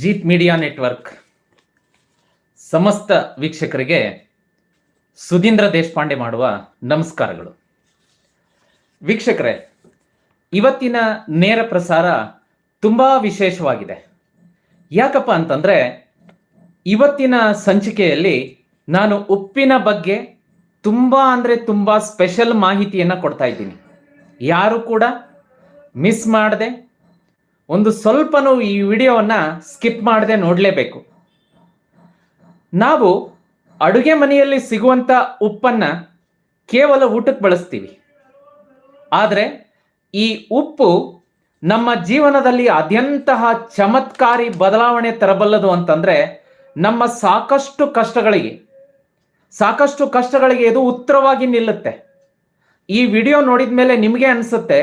Jeet media network ಸಮಸ್ತ ವೀಕ್ಷಕರಿಗೆ ಸುಧೀಂದ್ರ ದೇಶಪಾಂಡೆ ಮಾಡುವ ನಮಸ್ಕಾರಗಳು. ವೀಕ್ಷಕರೇ, ಇವತ್ತಿನ ನೇರ ಪ್ರಸಾರ ತುಂಬ ವಿಶೇಷವಾಗಿದೆ. ಯಾಕಪ್ಪ ಅಂತಂದರೆ, ಇವತ್ತಿನ ಸಂಚಿಕೆಯಲ್ಲಿ ನಾನು ಉಪ್ಪಿನ ಬಗ್ಗೆ ತುಂಬ ಅಂದರೆ ತುಂಬ ಸ್ಪೆಷಲ್ ಮಾಹಿತಿಯನ್ನು ಕೊಡ್ತಾ ಇದ್ದೀನಿ. ಯಾರು ಕೂಡ ಮಿಸ್ ಮಾಡದೆ ಒಂದು ಸ್ವಲ್ಪನೂ ಈ ವಿಡಿಯೋವನ್ನ ಸ್ಕಿಪ್ ಮಾಡದೆ ನೋಡಲೇಬೇಕು. ನಾವು ಅಡುಗೆ ಮನೆಯಲ್ಲಿ ಸಿಗುವಂಥ ಉಪ್ಪನ್ನ ಕೇವಲ ಊಟಕ್ಕೆ ಬಳಸ್ತೀವಿ. ಆದರೆ ಈ ಉಪ್ಪು ನಮ್ಮ ಜೀವನದಲ್ಲಿ ಅದ್ಯಂತಹ ಚಮತ್ಕಾರಿ ಬದಲಾವಣೆ ತರಬಲ್ಲದು ಅಂತಂದ್ರೆ ನಮ್ಮ ಸಾಕಷ್ಟು ಕಷ್ಟಗಳಿಗೆ ಸಾಕಷ್ಟು ಕಷ್ಟಗಳಿಗೆ ಇದು ಉತ್ತರವಾಗಿ ನಿಲ್ಲುತ್ತೆ. ಈ ವಿಡಿಯೋ ನೋಡಿದ ಮೇಲೆ ನಿಮಗೆ ಅನಿಸುತ್ತೆ,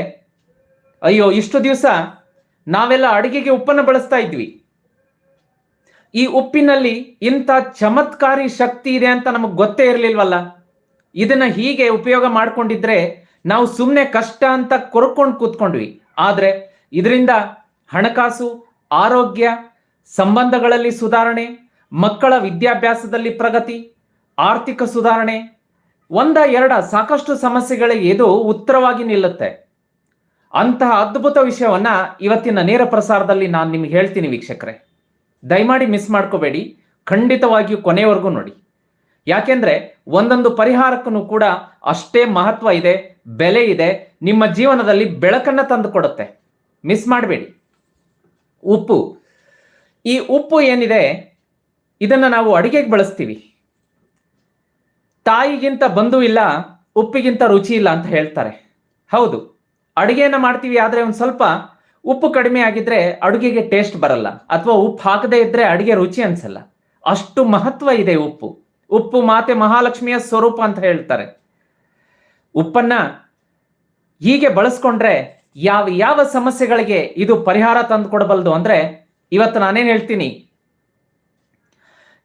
ಅಯ್ಯೋ, ಇಷ್ಟು ದಿವಸ ನಾವೆಲ್ಲ ಅಡಿಗೆಗೆ ಉಪ್ಪನ್ನು ಬಳಸ್ತಾ ಇದ್ವಿ. ಈ ಉಪ್ಪಿನಲ್ಲಿ ಇಂಥ ಚಮತ್ಕಾರಿ ಶಕ್ತಿ ಇದೆ ಅಂತ ನಮಗೆ ಗೊತ್ತೇ ಇರಲಿಲ್ವಲ್ಲ? ಇದನ್ನ ಹೀಗೆ ಉಪಯೋಗ ಮಾಡ್ಕೊಂಡಿದ್ರೆ ನಾವು ಸುಮ್ಮನೆ ಕಷ್ಟ ಅಂತ ಕೊರ್ಕೊಂಡು ಕೂತ್ಕೊಂಡ್ವಿ. ಆದರೆ ಇದರಿಂದ ಹಣಕಾಸು, ಆರೋಗ್ಯ, ಸಂಬಂಧಗಳಲ್ಲಿ ಸುಧಾರಣೆ, ಮಕ್ಕಳ ವಿದ್ಯಾಭ್ಯಾಸದಲ್ಲಿ ಪ್ರಗತಿ, ಆರ್ಥಿಕ ಸುಧಾರಣೆ, ಒಂದ ಎರಡ ಸಾಕಷ್ಟು ಸಮಸ್ಯೆಗಳಿಗೆ ಇದು ಉತ್ತರವಾಗಿ ನಿಲ್ಲುತ್ತೆ. ಅಂತಹ ಅದ್ಭುತ ವಿಷಯವನ್ನ ಇವತ್ತಿನ ನೇರ ಪ್ರಸಾರದಲ್ಲಿ ನಾನು ನಿಮ್ಗೆ ಹೇಳ್ತೀನಿ ವೀಕ್ಷಕರೇ. ದಯಮಾಡಿ ಮಿಸ್ ಮಾಡ್ಕೋಬೇಡಿ. ಖಂಡಿತವಾಗಿಯೂ ಕೊನೆವರೆಗೂ ನೋಡಿ. ಯಾಕೆಂದ್ರೆ ಒಂದೊಂದು ಪರಿಹಾರಕ್ಕೂ ಕೂಡ ಅಷ್ಟೇ ಮಹತ್ವ ಇದೆ, ಬೆಲೆ ಇದೆ, ನಿಮ್ಮ ಜೀವನದಲ್ಲಿ ಬೆಳಕನ್ನ ತಂದು ಕೊಡುತ್ತೆ. ಮಿಸ್ ಮಾಡಬೇಡಿ. ಉಪ್ಪು. ಈ ಉಪ್ಪು ಏನಿದೆ? ಇದನ್ನ ನಾವು ಅಡಿಗೆಗೆ ಬಳಸ್ತೀವಿ. ತಾಯಿಗಿಂತ ಬಂಧು ಇಲ್ಲ, ಉಪ್ಪಿಗಿಂತ ರುಚಿ ಇಲ್ಲ ಅಂತ ಹೇಳ್ತಾರೆ. ಹೌದು. ಅಡುಗೆಯನ್ನ ಮಾಡ್ತೀವಿ ಆದರೆ ಒಂದು ಸ್ವಲ್ಪ ಉಪ್ಪು ಕಡಿಮೆ ಆಗಿದ್ರೆ ಅಡುಗೆಗೆ ಟೇಸ್ಟ್ ಬರಲ್ಲ. ಅಥವಾ ಉಪ್ಪು ಹಾಕದೇ ಇದ್ರೆ ಅಡುಗೆ ರುಚಿ ಅನ್ಸಲ್ಲ. ಅಷ್ಟು ಮಹತ್ವ ಇದೆ ಉಪ್ಪು. ಉಪ್ಪು ಮಾತೆ ಮಹಾಲಕ್ಷ್ಮಿಯ ಸ್ವರೂಪ ಅಂತ ಹೇಳ್ತಾರೆ. ಉಪ್ಪನ್ನ ಹೀಗೆ ಬಳಸ್ಕೊಂಡ್ರೆ ಯಾವ ಯಾವ ಸಮಸ್ಯೆಗಳಿಗೆ ಇದು ಪರಿಹಾರ ತಂದು ಕೊಡಬಲ್ಲದು ಅಂದ್ರೆ ಇವತ್ತು ನಾನೇನ್ ಹೇಳ್ತೀನಿ.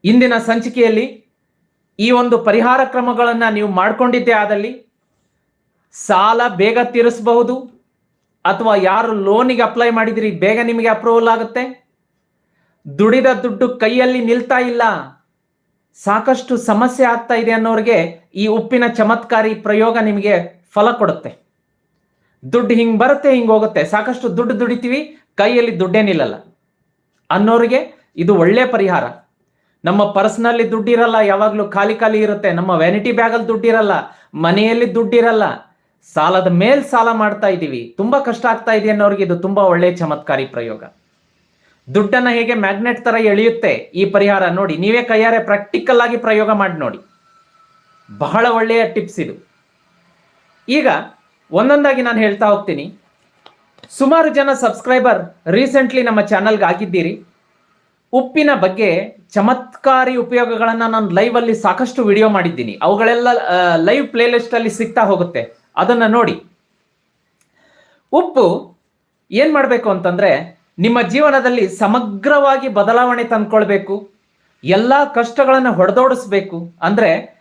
ಇಂದಿನ ಸಂಚಿಕೆಯಲ್ಲಿ ಈ ಒಂದು ಪರಿಹಾರ ಕ್ರಮಗಳನ್ನ ನೀವು ಮಾಡ್ಕೊಂಡಿದ್ದೇ ಆದಲ್ಲಿ ಸಾಲ ಬೇಗ ತೀರಿಸಬಹುದು? ಅಥವಾ ಯಾರು ಲೋನಿಗೆ ಅಪ್ಲೈ ಮಾಡಿದಿರಿ, ಬೇಗ ನಿಮಗೆ ಅಪ್ರೂವಲ್ ಆಗುತ್ತೆ? ದುಡಿದ ದುಡ್ಡು ಕೈಯಲ್ಲಿ ನಿಲ್ತಾ ಇಲ್ಲ. ಸಾಕಷ್ಟು ಸಮಸ್ಯೆ ಆಗ್ತಾ ಇದೆ ಅನ್ನೋರಿಗೆ ಈ ಉಪ್ಪಿನ ಚಮತ್ಕಾರಿ ಪ್ರಯೋಗ ನಿಮಗೆ ಫಲ ಕೊಡುತ್ತೆ. ದುಡ್ಡು ಹಿಂಗೆ ಬರುತ್ತೆ, ಹಿಂಗೆ ಹೋಗುತ್ತೆ. ಸಾಕಷ್ಟು ದುಡ್ಡು ದುಡಿತೀವಿ, ಕೈಯಲ್ಲಿ ದುಡ್ಡೇ ನಿಲ್ಲಲ್ಲ. ಅನ್ನೋರಿಗೆ ಇದು ಒಳ್ಳೆ ಪರಿಹಾರ. ನಮ್ಮ ಪರ್ಸ್ನಲ್ಲಿ ದುಡ್ಡಿರಲ್ಲ, ಯಾವಾಗಲೂ ಖಾಲಿ ಖಾಲಿ ಇರುತ್ತೆ. ನಮ್ಮ ವ್ಯಾನಿಟಿ ಬ್ಯಾಗಲ್ಲಿ ದುಡ್ಡಿರಲ್ಲ, ಮನೆಯಲ್ಲಿ ದುಡ್ಡಿರಲ್ಲ. ಸಾಲದ ಮೇಲ್ ಸಾಲ ಮಾಡ್ತಾ ಇದ್ದೀವಿ ತುಂಬಾ ಕಷ್ಟ ಆಗ್ತಾ ಇದೆ ಅನ್ನೋರಿಗೆ ಇದು ತುಂಬಾ ಒಳ್ಳೆ ಚಮತ್ಕಾರಿ ಪ್ರಯೋಗ. ದುಡ್ಡನ್ನ ಹೇಗೆ ಮ್ಯಾಗ್ನೆಟ್ ತರ ಎಳೆಯುತ್ತೆ ಈ ಪರಿಹಾರ ನೋಡಿ. ನೀವೇ ಕೈಯಾರೆ ಪ್ರಾಕ್ಟಿಕಲ್ ಆಗಿ ಪ್ರಯೋಗ ಮಾಡಿ ನೋಡಿ. ಬಹಳ ಒಳ್ಳೆಯ ಟಿಪ್ಸ್ ಇದು. ಈಗ ಒಂದೊಂದಾಗಿ ನಾನು ಹೇಳ್ತಾ ಹೋಗ್ತೀನಿ. ಸುಮಾರು ಜನ ಸಬ್ಸ್ಕ್ರೈಬರ್ ರೀಸೆಂಟ್ಲಿ ನಮ್ಮ ಚಾನಲ್ಗೆ ಆಗಿದ್ದೀರಿ. ಉಪ್ಪಿನ ಬಗ್ಗೆ ಚಮತ್ಕಾರಿ ಉಪಯೋಗಗಳನ್ನ ನಾನು ಲೈವ್ ಅಲ್ಲಿ ಸಾಕಷ್ಟು ವಿಡಿಯೋ ಮಾಡಿದ್ದೀನಿ. ಅವುಗಳೆಲ್ಲ ಲೈವ್ ಪ್ಲೇ ಲಿಸ್ಟ್ ಅಲ್ಲಿ ಸಿಗ್ತಾ ಹೋಗುತ್ತೆ. ಅದನ್ನ ನೋಡಿ. ಉಪ್ಪು ಏನ್ ಮಾಡಬೇಕು ಅಂತಂದ್ರೆ ನಿಮ್ಮ ಜೀವನದಲ್ಲಿ ಸಮಗ್ರವಾಗಿ ಬದಲಾವಣೆ ತಂದ್ಕೊಳ್ಬೇಕು. ಎಲ್ಲ ಕಷ್ಟಗಳನ್ನು ಹೊಡೆದೋಡಿಸ್ಬೇಕು. ಅಂದ್ರೆ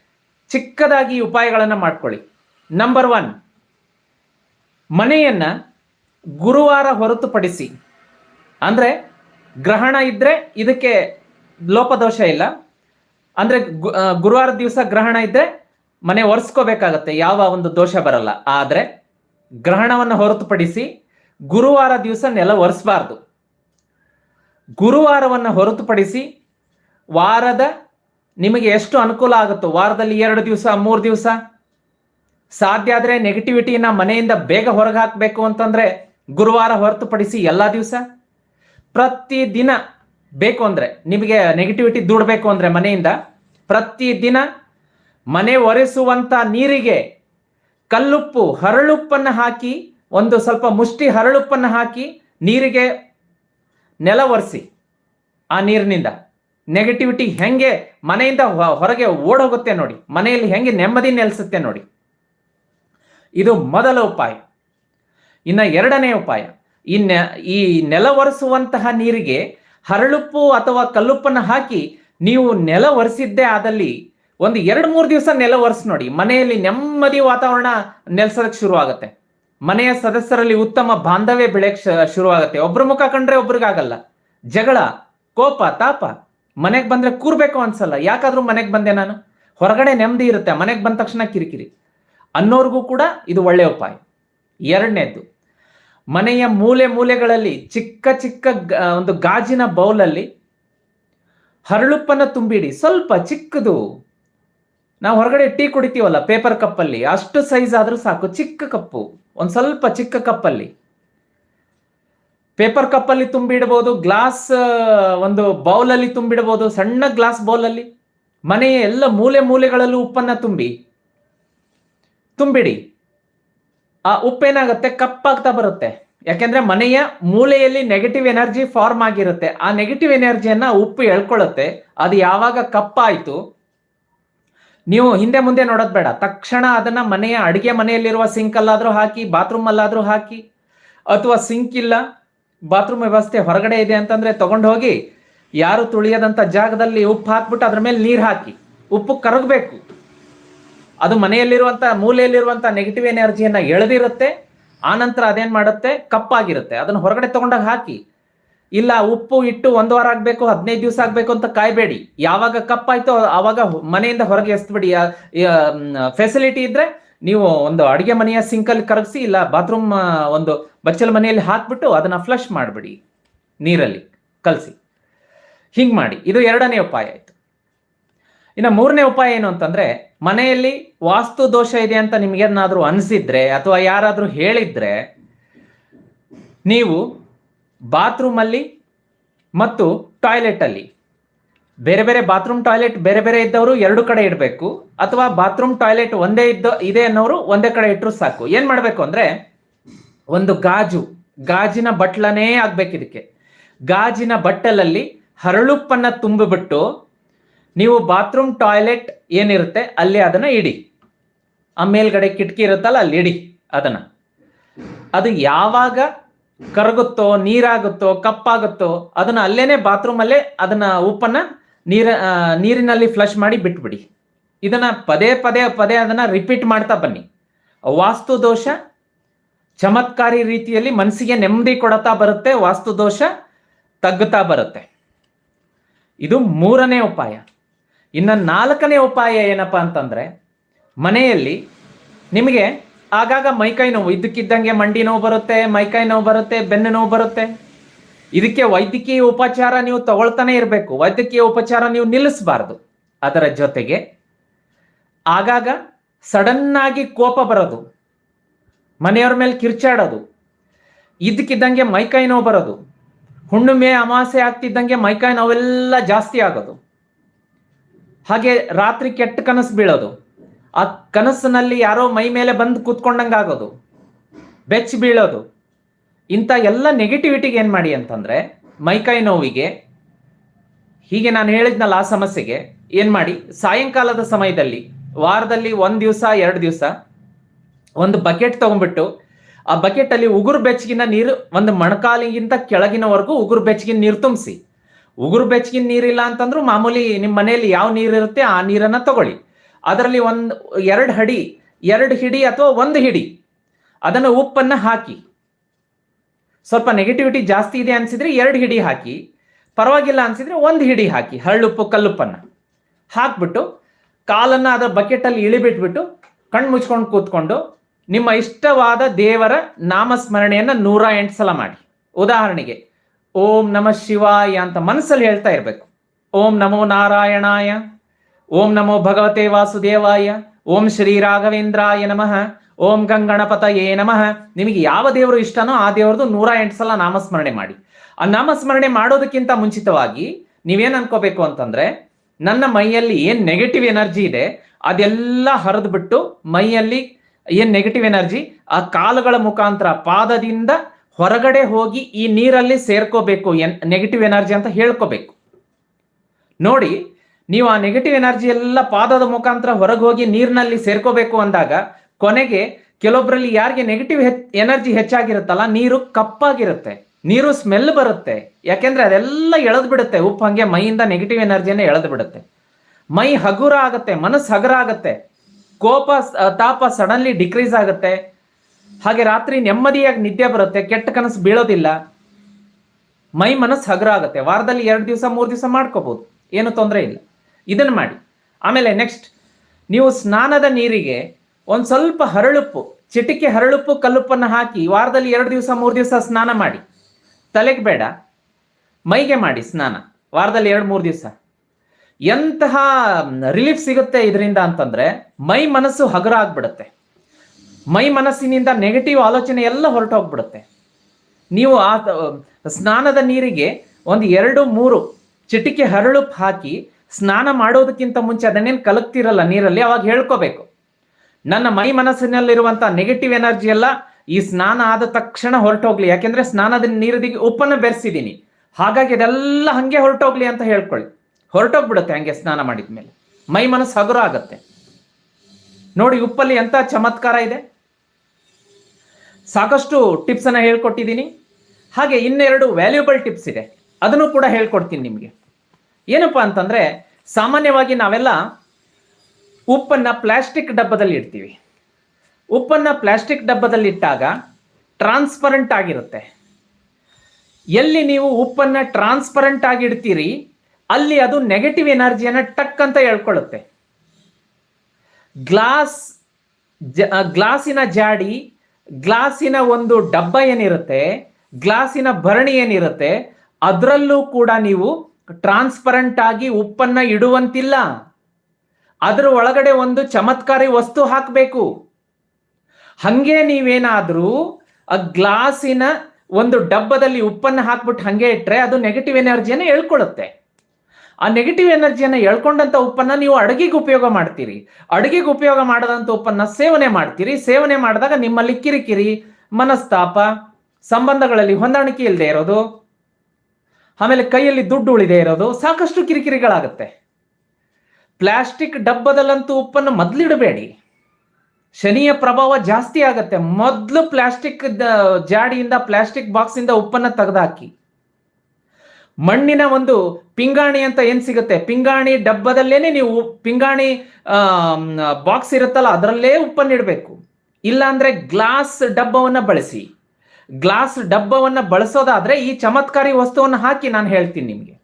ಚಿಕ್ಕದಾಗಿ ಉಪಾಯಗಳನ್ನು ಮಾಡ್ಕೊಳ್ಳಿ. ನಂಬರ್ ಒನ್ ಮನೆಯನ್ನ ಗುರುವಾರ ಹೊರತುಪಡಿಸಿ. ಅಂದ್ರೆ ಗ್ರಹಣ ಇದ್ದರೆ ಇದಕ್ಕೆ ಲೋಪದೋಷ ಇಲ್ಲ. ಅಂದ್ರೆ ಗುರುವಾರ ದಿವಸ ಗ್ರಹಣ ಇದ್ರೆ ಮನೆ ಒರೆಸ್ಕೋಬೇಕಾಗತ್ತೆ, ಯಾವ ಒಂದು ದೋಷ ಬರಲ್ಲ. ಆದರೆ ಗ್ರಹಣವನ್ನು ಹೊರತುಪಡಿಸಿ ಗುರುವಾರ ದಿವಸ ನೆಲ ಒರೆಸಬಾರ್ದು. ಗುರುವಾರವನ್ನು ಹೊರತುಪಡಿಸಿ ವಾರದ ನಿಮಗೆ ಎಷ್ಟು ಅನುಕೂಲ ಆಗುತ್ತೋ, ವಾರದಲ್ಲಿ ಎರಡು ದಿವಸ, ಮೂರು ದಿವಸ, ಸಾಧ್ಯ ಆದರೆ ನೆಗೆಟಿವಿಟಿನ ಮನೆಯಿಂದ ಬೇಗ ಹೊರಗೆ ಹಾಕಬೇಕು ಅಂತಂದ್ರೆ ಗುರುವಾರ ಹೊರತುಪಡಿಸಿ ಎಲ್ಲಾ ದಿವಸ. ಪ್ರತಿ ದಿನ ಬೇಕು ಅಂದ್ರೆ, ನಿಮಗೆ ನೆಗೆಟಿವಿಟಿ ದುಡ್ಬೇಕು ಅಂದ್ರೆ ಮನೆಯಿಂದ ಪ್ರತಿ ದಿನ ಮನೆ ಒರೆಸುವಂಥ ನೀರಿಗೆ ಕಲ್ಲುಪ್ಪು ಹರಳುಪ್ಪನ್ನು ಹಾಕಿ, ಒಂದು ಸ್ವಲ್ಪ ಮುಷ್ಟಿ ಹರಳುಪ್ಪನ್ನು ಹಾಕಿ ನೀರಿಗೆ ನೆಲ ಒರೆಸಿ ಆ ನೀರಿನಿಂದ. ನೆಗೆಟಿವಿಟಿ ಹೆಂಗೆ ಮನೆಯಿಂದ ಹೊರಗೆ ಓಡೋಗುತ್ತೆ ನೋಡಿ. ಮನೆಯಲ್ಲಿ ಹೆಂಗೆ ನೆಮ್ಮದಿ ನೆಲೆಸುತ್ತೆ ನೋಡಿ. ಇದು ಮೊದಲ ಉಪಾಯ. ಇನ್ನ ಎರಡನೇ ಉಪಾಯ. ಈ ನೆ, ಈ ನೆಲ ಒರೆಸುವಂತಹ ನೀರಿಗೆ ಹರಳುಪ್ಪು ಅಥವಾ ಕಲ್ಲುಪ್ಪನ್ನು ಹಾಕಿ ನೀವು ನೆಲ ಒರೆಸಿದ್ದೇ ಆದಲ್ಲಿ ಒಂದು ಎರಡು ಮೂರು ದಿವಸ ನೆಲ ಒರೆಸ್ ನೋಡಿ, ಮನೆಯಲ್ಲಿ ನೆಮ್ಮದಿ ವಾತಾವರಣ ನೆಲೆಸೋದಕ್ಕೆ ಶುರು ಆಗುತ್ತೆ ಮನೆಯ ಸದಸ್ಯರಲ್ಲಿ ಉತ್ತಮ ಬಾಂಧವ್ಯ ಬೆಳೆಯಕ್ ಶುರುವಾಗುತ್ತೆ. ಒಬ್ರ ಮುಖ ಕಂಡ್ರೆ ಒಬ್ರಿಗಾಗಲ್ಲ. ಜಗಳ, ಕೋಪ, ತಾಪ, ಮನೆಗೆ ಬಂದ್ರೆ ಕೂರ್ಬೇಕು ಅನ್ಸಲ್ಲ. ಯಾಕಾದ್ರೂ ಮನೆಗೆ ಬಂದೆ ನಾನು? ಹೊರಗಡೆ ನೆಮ್ಮದಿ ಇರುತ್ತೆ, ಮನೆಗೆ ಬಂದ ತಕ್ಷಣ ಕಿರಿಕಿರಿ. ಅನ್ನೋರ್ಗೂ ಕೂಡ ಇದು ಒಳ್ಳೆಯ ಉಪಾಯ. ಎರಡನೇದು ಮನೆಯ ಮೂಲೆ ಮೂಲೆಗಳಲ್ಲಿ ಚಿಕ್ಕ ಚಿಕ್ಕ ಒಂದು ಗಾಜಿನ ಬೌಲಲ್ಲಿ ಹರಳುಪ್ಪನ್ನ ತುಂಬಿಡಿ. ಸ್ವಲ್ಪ ಚಿಕ್ಕದು. ನಾವು ಹೊರಗಡೆ ಟೀ ಕುಡಿತೀವಲ್ಲ ಪೇಪರ್ ಕಪ್ಪಲ್ಲಿ ಅಷ್ಟು ಸೈಜ್ ಆದರೂ ಸಾಕು, ಚಿಕ್ಕ ಕಪ್ಪು ಒಂದು ಸ್ವಲ್ಪ ಚಿಕ್ಕ ಕಪ್ಪಲ್ಲಿ ಪೇಪರ್ ಕಪ್ಪಲ್ಲಿ ತುಂಬಿಡ್ಬೋದು ಗ್ಲಾಸ್ ಒಂದು ಬೌಲಲ್ಲಿ ತುಂಬಿಡ್ಬೋದು, ಸಣ್ಣ ಗ್ಲಾಸ್ ಬೌಲಲ್ಲಿ ಮನೆಯ ಎಲ್ಲ ಮೂಲೆ ಮೂಲೆಗಳಲ್ಲೂ ಉಪ್ಪನ್ನ ತುಂಬಿ, ತುಂಬಿಡಿ. ಆ ಉಪ್ಪೇನಾಗುತ್ತೆ ಕಪ್ಪಾಗ್ತಾ ಬರುತ್ತೆ. ಯಾಕೆಂದ್ರೆ ಮನೆಯ ಮೂಲೆಯಲ್ಲಿ ನೆಗೆಟಿವ್ ಎನರ್ಜಿ ಫಾರ್ಮ್ ಆಗಿರುತ್ತೆ. ಆ ನೆಗೆಟಿವ್ ಎನರ್ಜಿಯನ್ನ ಉಪ್ಪು ಎಳ್ಕೊಳ್ಳುತ್ತೆ ಅದು ಯಾವಾಗ ಕಪ್ಪಾಯ್ತು ನೀವು ಹಿಂದೆ ಮುಂದೆ ನೋಡೋದು ಬೇಡ. ತಕ್ಷಣ ಅದನ್ನ ಮನೆಯ ಅಡಿಗೆ ಮನೆಯಲ್ಲಿರುವ ಸಿಂಕ್ ಅಲ್ಲಾದ್ರೂ ಹಾಕಿ ಬಾತ್ರೂಮ್ ಅಲ್ಲಾದ್ರೂ ಹಾಕಿ, ಅಥವಾ ಸಿಂಕ್ ಇಲ್ಲ ಬಾತ್ರೂಮ್ ವ್ಯವಸ್ಥೆ ಹೊರಗಡೆ ಇದೆ ಅಂತಂದ್ರೆ ತಗೊಂಡು ಹೋಗಿ, ಯಾರು ತುಳಿಯದಂತ ಜಾಗದಲ್ಲಿ ಉಪ್ಪು ಹಾಕ್ಬಿಟ್ಟು ಅದ್ರ ಮೇಲೆ ನೀರು ಹಾಕಿ, ಉಪ್ಪು ಕರಗಬೇಕು. ಅದು ಮನೆಯಲ್ಲಿರುವಂತ, ಮೂಲೆಯಲ್ಲಿರುವಂತ ನೆಗೆಟಿವ್ ಎನರ್ಜಿಯನ್ನ ಎಳೆದಿರುತ್ತೆ, ಆನಂತರ ಅದೇನ್ ಮಾಡುತ್ತೆ? ಕಪ್ಪಾಗಿರುತ್ತೆ. ಅದನ್ನು ಹೊರಗಡೆ ತಗೊಂಡಾಗ ಹಾಕಿ ಇಲ್ಲ, ಉಪ್ಪು ಇಟ್ಟು ಒಂದು ವಾರ ಆಗ್ಬೇಕು, ಹದಿನೈದು ದಿವಸ ಆಗ್ಬೇಕು ಅಂತ ಕಾಯ್ಬೇಡಿ. ಯಾವಾಗ ಕಪ್ಪಾಯ್ತೋ ಆವಾಗ ಹೊ- ಮನೆಯಿಂದ ಹೊರಗೆ ಎಸ್ಬಿಡಿ ಫೆಸಿಲಿಟಿ ಇದ್ರೆ ನೀವು ಒಂದು ಅಡಿಗೆ ಮನೆಯ ಸಿಂಕಲ್ಲಿ ಕರಗಿಸಿ, ಇಲ್ಲ ಬಾತ್ರೂಮ್ ಒಂದು ಬಚ್ಚಲ ಮನೆಯಲ್ಲಿ ಹಾಕ್ಬಿಟ್ಟು ಅದನ್ನ ಫ್ಲಶ್ ಮಾಡಿಬಿಡಿ ನೀರಲ್ಲಿ, ಕಲಸಿ. ಹಿಂಗೆ ಮಾಡಿ. ಇದು ಎರಡನೇ ಉಪಾಯ ಆಯ್ತು. ಇನ್ನು ಮೂರನೇ ಉಪಾಯ ಏನು ಅಂತಂದ್ರೆ, ಮನೆಯಲ್ಲಿ ವಾಸ್ತು ದೋಷ ಇದೆ ಅಂತ ನಿಮಗೇನಾದರೂ ಅನಿಸಿದ್ರೆ ಅಥವಾ ಯಾರಾದರೂ ಹೇಳಿದ್ರೆ, ನೀವು ಬಾತ್ರೂಮಲ್ಲಿ ಮತ್ತು ಟಾಯ್ಲೆಟ್ ಅಲ್ಲಿ ಬೇರೆ ಬೇರೆ ಬಾತ್ರೂಮ್ ಟಾಯ್ಲೆಟ್ ಬೇರೆ ಬೇರೆ ಇದ್ದವರು ಎರಡು ಕಡೆ ಇಡಬೇಕು, ಅಥವಾ ಬಾತ್ರೂಮ್ ಟಾಯ್ಲೆಟ್ ಒಂದೇ ಇದ್ದ, ಇದೆ ಅನ್ನೋರು ಒಂದೇ ಕಡೆ ಇಟ್ಟರು ಸಾಕು. ಏನು ಮಾಡಬೇಕು ಅಂದ್ರೆ, ಒಂದು ಗಾಜು, ಗಾಜಿನ ಬಟ್ಲನೇ ಆಗ್ಬೇಕು ಇದಕ್ಕೆ. ಗಾಜಿನ ಬಟ್ಟಲಲ್ಲಿ ಹರಳುಪ್ಪನ್ನ ತುಂಬಿಬಿಟ್ಟು ನೀವು ಬಾತ್ರೂಮ್ ಟಾಯ್ಲೆಟ್ ಏನಿರುತ್ತೆ ಅಲ್ಲಿ ಅದನ್ನ ಇಡಿ. ಆ ಮೇಲ್ಗಡೆ ಕಿಟಕಿ ಇರುತ್ತಲ್ಲ, ಅಲ್ಲಿ ಇಡಿ ಅದನ್ನ. ಅದು ಯಾವಾಗ ಕರಗುತ್ತೋ, ನೀರಾಗುತ್ತೋ, ಕಪ್ಪಾಗುತ್ತೋ, ಅದನ್ನ ಅಲ್ಲೇನೆ ಬಾತ್ರೂಮ್ ಅಲ್ಲೇ ಅದನ್ನ ಉಪ್ಪನ್ನ ನೀರ ನೀರಿನಲ್ಲಿ ಫ್ಲಶ್ ಮಾಡಿ ಬಿಟ್ಬಿಡಿ. ಇದನ್ನ ಪದೇ ಪದೇ ಪದೇ ಅದನ್ನ ರಿಪೀಟ್ ಮಾಡ್ತಾ ಬನ್ನಿ. ವಾಸ್ತು ದೋಷ ಚಮತ್ಕಾರಿ ರೀತಿಯಲ್ಲಿ ಮನಸ್ಸಿಗೆ ನೆಮ್ಮದಿ ಕೊಡತಾ ಬರುತ್ತೆ, ವಾಸ್ತು ದೋಷ ತಗ್ಗುತ್ತಾ ಬರುತ್ತೆ. ಇದು ಮೂರನೇ ಉಪಾಯ. ಇನ್ನು ನಾಲ್ಕನೇ ಉಪಾಯ ಏನಪ್ಪಾ ಅಂತಂದ್ರೆ ಮನೆಯಲ್ಲಿ ನಿಮಗೆ ಆಗಾಗ ಮೈಕೈ ನೋವು. ಇದ್ದಕ್ಕಿದ್ದಂಗೆ ಮಂಡಿ ನೋವು ಬರುತ್ತೆ ಮೈಕೈ ನೋವು ಬರುತ್ತೆ, ಬೆನ್ನು ನೋವು ಬರುತ್ತೆ. ಇದಕ್ಕೆ ವೈದ್ಯಕೀಯ ಉಪಚಾರ ನೀವು ತಗೊಳ್ತಾನೆ ಇರಬೇಕು. ವೈದ್ಯಕೀಯ ಉಪಚಾರ ನೀವು ನಿಲ್ಲಿಸಬಾರದು. ಅದರ ಜೊತೆಗೆ ಆಗಾಗ ಸಡನ್ ಆಗಿ ಕೋಪ ಬರೋದು, ಮನೆಯವ್ರ ಮೇಲೆ ಕಿರ್ಚಾಡೋದು, ಇದ್ದಕ್ಕಿದ್ದಂಗೆ ಮೈಕೈ ನೋವು ಬರೋದು ಹುಣ್ಣುಮೆ ಅಮಾಸೆ ಆಗ್ತಿದ್ದಂಗೆ ಮೈಕೈ ನೋವೆಲ್ಲ ಜಾಸ್ತಿ ಆಗೋದು. ಹಾಗೆ ರಾತ್ರಿ ಕೆಟ್ಟ ಕನಸು ಬೀಳೋದು. ಆ ಕನಸಿನಲ್ಲಿ ಯಾರೋ ಮೈ ಮೇಲೆ ಬಂದು ಕೂತ್ಕೊಂಡಂಗೆ ಆಗೋದು, ಬೆಚ್ಚ ಬೀಳೋದು. ಇಂಥ ಎಲ್ಲ ನೆಗೆಟಿವಿಟಿಗೆ ಏನು ಮಾಡಿ ಅಂತಂದರೆ ಮೈಕೈ ನೋವಿಗೆ, ಹೀಗೆ ನಾನು ಹೇಳಿದ್ನಲ್ಲ ಆ ಸಮಸ್ಯೆಗೆ, ಏನು ಮಾಡಿ, ಸಾಯಂಕಾಲದ ಸಮಯದಲ್ಲಿ, ವಾರದಲ್ಲಿ ಒಂದು ದಿವಸ, ಎರಡು ದಿವಸ, ಒಂದು ಬಕೆಟ್ ತೊಗೊಂಬಿಟ್ಟು ಆ ಬಕೆಟಲ್ಲಿ ಉಗುರು ಬೆಚ್ಚಗಿನ ನೀರು, ಒಂದು ಮೊಣಕಾಲಿಗಿಂತ ಕೆಳಗಿನವರೆಗೂ ಉಗುರು ಬೆಚ್ಚಗಿನ ನೀರು ತುಂಬಿಸಿ. ಉಗುರು ಬೆಚ್ಚಗಿನ ನೀರಿಲ್ಲ ಅಂತಂದ್ರೂ ಮಾಮೂಲಿ ನಿಮ್ಮ ಮನೆಯಲ್ಲಿ ಯಾವ ನೀರು ಇರುತ್ತೆ, ಆ ನೀರನ್ನು ತಗೊಳ್ಳಿ. ಅದರಲ್ಲಿ ಒಂದು, ಎರಡು ಹಡಿ, ಎರಡು ಹಿಡಿ ಅಥವಾ ಒಂದು ಹಿಡಿ, ಅದನ್ನು ಉಪ್ಪನ್ನ ಹಾಕಿ. ಸ್ವಲ್ಪ ನೆಗೆಟಿವಿಟಿ ಜಾಸ್ತಿ ಇದೆ ಅನ್ಸಿದ್ರೆ ಎರಡು ಹಿಡಿ ಹಾಕಿ, ಪರವಾಗಿಲ್ಲ ಅನ್ಸಿದ್ರೆ ಒಂದು ಹಿಡಿ ಹಾಕಿ ಹಳ್ಳುಪ್ಪು ಕಲ್ಲುಪ್ಪನ್ನ. ಹಾಕ್ಬಿಟ್ಟು ಕಾಲನ್ನ ಅದರ ಬಕೆಟಲ್ಲಿ ಇಳಿಬಿಟ್ಬಿಟ್ಟು ಕಣ್ಣು ಮುಚ್ಕೊಂಡು ಕೂತ್ಕೊಂಡು ನಿಮ್ಮ ಇಷ್ಟವಾದ ದೇವರ ನಾಮಸ್ಮರಣೆಯನ್ನು ನೂರ ಎಂಟು ಸಲ ಮಾಡಿ. ಉದಾಹರಣೆಗೆ, ಓಂ ನಮಃ ಶಿವಾಯ ಅಂತ ಮನಸ್ಸಲ್ಲಿ ಹೇಳ್ತಾ ಇರಬೇಕು. ಓಂ ನಮೋ ನಾರಾಯಣಾಯ. ಓಂ ನಮೋ ಭಗವತೆ ವಾಸುದೇವಾಯ, ಓಂ ಶ್ರೀ ರಾಘವೇಂದ್ರಾಯ ನಮಃ, ಓಂ ಗಂಗಣಪತಯೇ ನಮಃ. ನಿಮಗೆ ಯಾವ ದೇವರು ಇಷ್ಟನೋ ಆ ದೇವರದು ನೂರ ಎಂಟು ಸಲ ನಾಮಸ್ಮರಣೆ ಮಾಡಿ. ಆ ನಾಮಸ್ಮರಣೆ ಮಾಡೋದಕ್ಕಿಂತ ಮುಂಚಿತವಾಗಿ ನೀವೇನ್ ಅನ್ಕೋಬೇಕು ಅಂತಂದ್ರೆ, ನನ್ನ ಮೈಯಲ್ಲಿ ಏನ್ ನೆಗೆಟಿವ್ ಎನರ್ಜಿ ಇದೆ, ಅದೆಲ್ಲ ಹರಿದ್ಬಿಟ್ಟು ಮೈಯಲ್ಲಿ ಏನ್ ನೆಗೆಟಿವ್ ಎನರ್ಜಿ ಆ ಕಾಲುಗಳ ಮುಖಾಂತರ ಪಾದದಿಂದ ಹೊರಗಡೆ ಹೋಗಿ ಈ ನೀರಲ್ಲಿ ಸೇರ್ಕೋಬೇಕು ಎನ್ ನೆಗೆಟಿವ್ ಎನರ್ಜಿ ಅಂತ ಹೇಳ್ಕೋಬೇಕು. ನೋಡಿ ನೀವು ಆ ನೆಗೆಟಿವ್ ಎನರ್ಜಿ ಎಲ್ಲ ಪಾದದ ಮುಖಾಂತರ ಹೊರಗೆ ಹೋಗಿ ನೀರಿನಲ್ಲಿ ಸೇರ್ಕೋಬೇಕು ಅಂದಾಗ ಕೊನೆಗೆ ಕೆಲವೊಬ್ಬರಲ್ಲಿ ಯಾರಿಗೆ ನೆಗೆಟಿವ್ ಎನರ್ಜಿ ಹೆಚ್ಚಾಗಿರುತ್ತಲ್ಲ, ನೀರು ಕಪ್ಪಾಗಿರುತ್ತೆ. ನೀರು ಸ್ಮೆಲ್ ಬರುತ್ತೆ. ಯಾಕೆಂದ್ರೆ ಅದೆಲ್ಲ ಎಳೆದು ಬಿಡುತ್ತೆ ಉಪ್ಪು ಹಂಗೆ ಮೈಯಿಂದ ನೆಗೆಟಿವ್ ಎನರ್ಜಿಯನ್ನು ಎಳೆದು ಬಿಡುತ್ತೆ ಮೈ ಹಗುರ ಆಗುತ್ತೆ, ಮನಸ್ಸು ಹಗುರ ಆಗುತ್ತೆ. ಕೋಪ ತಾಪ ಸಡನ್ಲಿ ಡಿಕ್ರೀಸ್ ಆಗುತ್ತೆ. ಹಾಗೆ ರಾತ್ರಿ ನೆಮ್ಮದಿಯಾಗಿ ನಿದ್ದೆ ಬರುತ್ತೆ, ಕೆಟ್ಟ ಕನಸು ಬೀಳೋದಿಲ್ಲ. ಮೈ ಮನಸ್ಸು ಹಗುರ ಆಗುತ್ತೆ. ವಾರದಲ್ಲಿ ಎರಡು ದಿವಸ, ಮೂರು ದಿವಸ ಮಾಡ್ಕೋಬಹುದು ಏನು ತೊಂದರೆ ಇಲ್ಲ. ಇದನ್ನು ಮಾಡಿ. ಆಮೇಲೆ ನೆಕ್ಸ್ಟ್ ನೀವು ಸ್ನಾನದ ನೀರಿಗೆ ಒಂದು ಸ್ವಲ್ಪ ಹರಳುಪ್ಪು, ಚಿಟಿಕೆ ಹರಳುಪ್ಪು, ಕಲ್ಲುಪ್ಪನ್ನು ಹಾಕಿ ವಾರದಲ್ಲಿ ಎರಡು ದಿವಸ, ಮೂರು ದಿವಸ ಸ್ನಾನ ಮಾಡಿ. ತಲೆಗೆ ಬೇಡ, ಮೈಗೆ ಮಾಡಿ ಸ್ನಾನ, ವಾರದಲ್ಲಿ ಎರಡು, ಮೂರು ದಿವಸ. ಎಂತಹ ರಿಲೀಫ್ ಸಿಗುತ್ತೆ ಇದರಿಂದ ಅಂತಂದ್ರೆ, ಮೈ ಮನಸ್ಸು ಹಗುರ ಆಗ್ಬಿಡುತ್ತೆ. ಮೈ ಮನಸ್ಸಿನಿಂದ ನೆಗೆಟಿವ್ ಆಲೋಚನೆ ಎಲ್ಲ ಹೊರಟೋಗ್ಬಿಡುತ್ತೆ. ನೀವು ಆ, ಸ್ನಾನದ ನೀರಿಗೆ ಒಂದು ಎರಡು, ಮೂರು ಚಿಟಿಕೆ ಹರಳುಪ್ಪು ಹಾಕಿ ಸ್ನಾನ ಮಾಡೋದಕ್ಕಿಂತ ಮುಂಚೆ ಅದನ್ನೇನು ಕಲಕ್ತಿರಲ್ಲ ನೀರಲ್ಲಿ, ಅವಾಗ ಹೇಳ್ಕೋಬೇಕು. ನನ್ನ ಮೈ ಮನಸ್ಸಿನಲ್ಲಿರುವಂಥ ನೆಗೆಟಿವ್ ಎನರ್ಜಿ ಎಲ್ಲ ಈ ಸ್ನಾನ ಆದ ತಕ್ಷಣ ಹೊರಟೋಗ್ಲಿ, ಯಾಕೆಂದ್ರೆ ಸ್ನಾನದ ನೀರದಿಗೆ ಉಪ್ಪನ್ನು ಬೆರೆಸಿದ್ದೀನಿ ಹಾಗಾಗಿ ಅದೆಲ್ಲ ಹಂಗೆ ಹೊರಟೋಗ್ಲಿ ಅಂತ ಹೇಳ್ಕೊಳ್ಳಿ. ಹೊರಟೋಗ್ಬಿಡುತ್ತೆ ಹಂಗೆ ಸ್ನಾನ ಮಾಡಿದ ಮೇಲೆ ಮೈ ಮನಸ್ಸು ಹಗುರ ಆಗತ್ತೆ. ನೋಡಿ, ಉಪ್ಪಲ್ಲಿ ಎಂತ ಚಮತ್ಕಾರ ಇದೆ? ಸಾಕಷ್ಟು ಟಿಪ್ಸ್ ಅನ್ನ ಹೇಳ್ಕೊಟ್ಟಿದ್ದೀನಿ. ಹಾಗೆ ಇನ್ನೆರಡು ವ್ಯಾಲ್ಯೂಬಲ್ ಟಿಪ್ಸ್ ಇದೆ. ಅದನ್ನು ಕೂಡ ಹೇಳ್ಕೊಡ್ತೀನಿ ನಿಮಗೆ. ಏನಪ್ಪಾ ಅಂತಂದ್ರೆ ಸಾಮಾನ್ಯವಾಗಿ ನಾವೆಲ್ಲ ಉಪ್ಪನ್ನ ಪ್ಲಾಸ್ಟಿಕ್ ಡಬ್ಬದಲ್ಲಿ ಇಡ್ತೀವಿ. ಉಪ್ಪನ್ನ ಪ್ಲಾಸ್ಟಿಕ್ ಡಬ್ಬದಲ್ಲಿ ಇಟ್ಟಾಗ ಟ್ರಾನ್ಸ್ಪರೆಂಟ್ ಆಗಿರುತ್ತೆ. ಎಲ್ಲಿ ನೀವು ಉಪ್ಪನ್ನ ಟ್ರಾನ್ಸ್ಪರೆಂಟ್ ಆಗಿ ಇಡ್ತೀರಿ, ಅಲ್ಲಿ ಅದು ನೆಗೆಟಿವ್ ಎನರ್ಜಿಯನ್ನು ಟಕ್ ಅಂತ ಹೇಳ್ಕೊಳ್ಳುತ್ತೆ. ಗ್ಲಾಸ್, ಜ ಗ್ಲಾಸಿನ ಜಾಡಿ, ಗ್ಲಾಸಿನ ಒಂದು ಡಬ್ಬ ಏನಿರುತ್ತೆ, ಗ್ಲಾಸಿನ ಭರಣಿ ಏನಿರುತ್ತೆ, ಅದರಲ್ಲೂ ಕೂಡ ನೀವು ಟ್ರಾನ್ಸ್ಪರೆಂಟ್ ಆಗಿ ಉಪ್ಪನ್ನ ಇಡುವಂತಿಲ್ಲ. ಅದರ ಒಳಗಡೆ ಒಂದು ಚಮತ್ಕಾರಿ ವಸ್ತು ಹಾಕಬೇಕು. ಹಂಗೆ ನೀವೇನಾದರೂ ಆ ಗ್ಲಾಸಿನ ಒಂದು ಡಬ್ಬದಲ್ಲಿ ಉಪ್ಪನ್ನು ಹಾಕ್ಬಿಟ್ಟು ಹಂಗೆ ಇಟ್ಟರೆ ಅದು ನೆಗೆಟಿವ್ ಎನರ್ಜಿಯನ್ನು ಹೇಳ್ಕೊಳ್ಳುತ್ತೆ ಆ ನೆಗೆಟಿವ್ ಎನರ್ಜಿಯನ್ನು ಎಳ್ಕೊಂಡಂಥ ಉಪ್ಪನ್ನ ನೀವು ಅಡುಗೆಗೆ ಉಪಯೋಗ ಮಾಡ್ತೀರಿ. ಅಡುಗೆಗೆ ಉಪಯೋಗ ಮಾಡದಂತ ಉಪ್ಪನ್ನ ಸೇವನೆ ಮಾಡ್ತೀರಿ. ಸೇವನೆ ಮಾಡಿದಾಗ ನಿಮ್ಮಲ್ಲಿ ಕಿರಿಕಿರಿ, ಮನಸ್ತಾಪ, ಸಂಬಂಧಗಳಲ್ಲಿ ಹೊಂದಾಣಿಕೆ ಇಲ್ಲದೆ ಇರೋದು. ಆಮೇಲೆ ಕೈಯಲ್ಲಿ ದುಡ್ಡು ಉಳಿದೆ ಇರೋದು ಸಾಕಷ್ಟು ಕಿರಿಕಿರಿಗಳಾಗುತ್ತೆ. ಪ್ಲಾಸ್ಟಿಕ್ ಡಬ್ಬದಲ್ಲಂತೂ ಉಪ್ಪನ್ನು ಮೊದಲಿಡಬೇಡಿ. ಶನಿಯ ಪ್ರಭಾವ ಜಾಸ್ತಿ ಆಗತ್ತೆ. ಮೊದಲು ಪ್ಲಾಸ್ಟಿಕ್ ಜಾಡಿಯಿಂದ, ಪ್ಲಾಸ್ಟಿಕ್ ಬಾಕ್ಸ್ ಇಂದ ಉಪ್ಪನ್ನ ತೆಗೆದುಹಾಕಿ ಮಣ್ಣಿನ ಒಂದು ಪಿಂಗಾಣಿ ಅಂತ ಏನು ಸಿಗುತ್ತೆ? ಪಿಂಗಾಣಿ ಡಬ್ಬದಲ್ಲೇನೆ ನೀವು ಪಿಂಗಾಣಿ ಬಾಕ್ಸ್ ಇರುತ್ತಲ್ಲ, ಅದರಲ್ಲೇ ಉಪ್ಪನ್ನು ಇಡಬೇಕು ಇಲ್ಲಾಂದ್ರೆ ಗ್ಲಾಸ್ ಡಬ್ಬವನ್ನ ಬಳಸಿ. ಗ್ಲಾಸ್ ಡಬ್ಬವನ್ನ ಬಳಸೋದಾದ್ರೆ ಈ ಚಮತ್ಕಾರಿ ವಸ್ತುವನ್ನು ಹಾಕಿ ನಾನು ಹೇಳ್ತೀನಿ ನಿಮಗೆ.